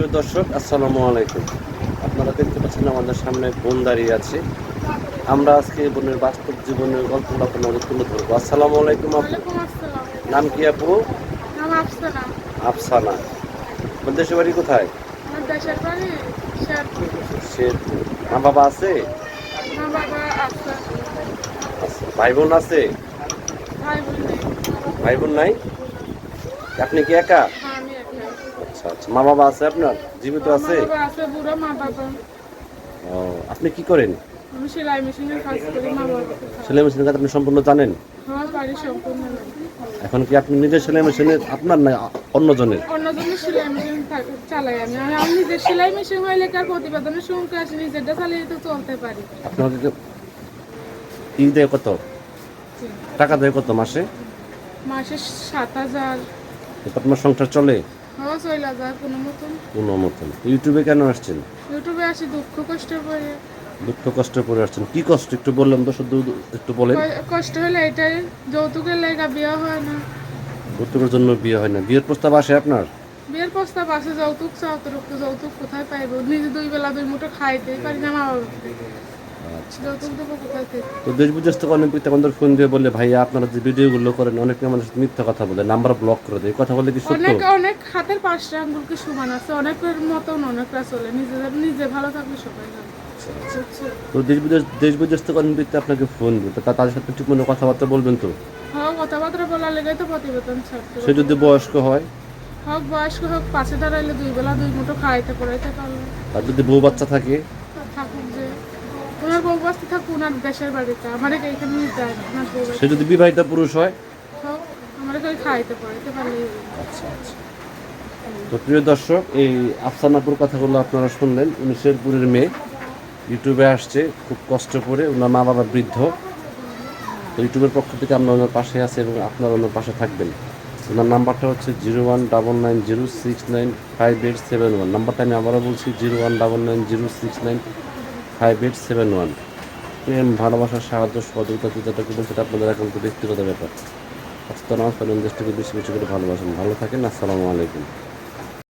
প্রিয় দর্শক আসসালামু আলাইকুম। আপনারা দেখতে পাচ্ছেন আমাদের সামনে বোন দাঁড়িয়ে আছে। আমরা আজকে বোনের বাস্তব জীবনের গল্পটা আপনাদের তুলে ধরবো। আসসালামু আলাইকুম আপু। নাম কি আপু? আফসানা। দেশের বাড়ি কোথায়? শেরপুর। মা বাবা আছে? আচ্ছা, ভাই বোন আছে? ভাই বোন নেই। আপনি কি একা? আচ্ছা আচ্ছা। মা বাবা আছে আপনার? জীবিত আছে? আছে বুড়ো মা বাবা ও আপনি কি করেন? আমি সেলাই মেশিনের কাজ করি মা বাবা সেলাই মেশিনের কাজ আপনি সম্পূর্ণ জানেন? সম্পূর্ণ। এখন কি আপনি নিজের সেলাই মেশিনের আপনার না অন্যজনের? অন্যজনের সেলাই মেশিন থাক- চালাই আমি। আমি নিজের সেলাই মেশিন হইলে কার প্রতিবেদনের শুনতে আসি? নিজেরটা চালিয়ে তো চলতে পারি। আপনাকে কি- ই দেয় কত? টাকা দেয় কত মাসে? মাসে সাত হাজার। আপনার সংসার চলে? হওয়া চলে হাজার কোনো মতন। কোনো মতন। ইউটিউবে কেন আসছেন? ইউটিউবে আসি দুঃখ কষ্ট করে। দুঃখ কষ্ট করে আসছেন। কি কষ্ট? একটু বললাম তো শুধু একটু বলেন। কষ্ট হলে এটাই যৌতুকের লেগা বিয়ে হয় না। যৌতুকের জন্য বিয়ে হয় না। বিয়ের প্রস্তাব আসে আপনার? বিয়ের প্রস্তাব আছে যৌতুক চাও তো যৌতুক কোথায় পাইব? নিজে দুই বেলা দুই মুঠো খাইতেই পারি না মা বাবা আচ্ছা থেকে তো দেশ বিদেশ থেকে অনেক ব্যক্তি আমাদের ফোন দিয়ে বলে ভাই আপনারা যে ভিডিওগুলো করেন অনেকে সাথে মিথ্যা কথা বলে নাম্বার ব্লক করে দেয়। কথা বলে কি সত্য? অনেক অনেক হাতের পাঁচটা আঙ্গুলকে সমান আছে। অনেকের মতন অনেকরা চলে। নিজেদের নিজে ভালো থাকলে সবাই ভালো তো দেশ বিদেশ দেশ বিদেশ থেকে অনেক ব্যক্তি আপনাকে ফোন দিবে তো তাদের সাথে ঠিক মতো কথাবার্তা বলবেন তো? হ্যাঁ কথাবার্তা বলার লেগে তো প্রতিবেদন ছাড়তে সে যদি বয়স্ক হয়? হোক বয়স্ক হোক পাশে দাঁড়াইলে দুই বেলা দুই মুঠো খাইতে পড়াইতে পারল। আর যদি বউ বাচ্চা থাকে? থাকুক ওনার দেশের বাড়িতে। আমার এইখানে যায় না? ওনার বউ সে যদি বিবাহিত পুরুষ হয়? আমার খাইতে পারলেই আচ্ছা আচ্ছা। তো প্রিয় দর্শক এই আফসানাপুর কথাগুলো আপনারা শুনলেন। উনি শেরপুরের মেয়ে। ইউটিউবে আসছে খুব কষ্ট করে। ওনার মা বাবা বৃদ্ধ। তো ইউটিউবের পক্ষ থেকে আমরা ওনার পাশে আছি এবং আপনারা ওনার পাশে থাকবেন। ওনার নাম্বারটা হচ্ছে zero one double nine zero six nine five eight seven one. নাম্বারটা আমি আবারও বলছি zero one double nine zero six nine five eight seven one. প্রেম ভালোবাসার সাহায্য, সহযোগিতা যেটা করবেন সেটা আপনাদের একান্ত ব্যক্তিগত ব্যাপার। আচ্ছা তো নামাজ বেশি বেশি করে ভালোবাসেন। ভালো থাকেন, আসসালামু আলাইকুম।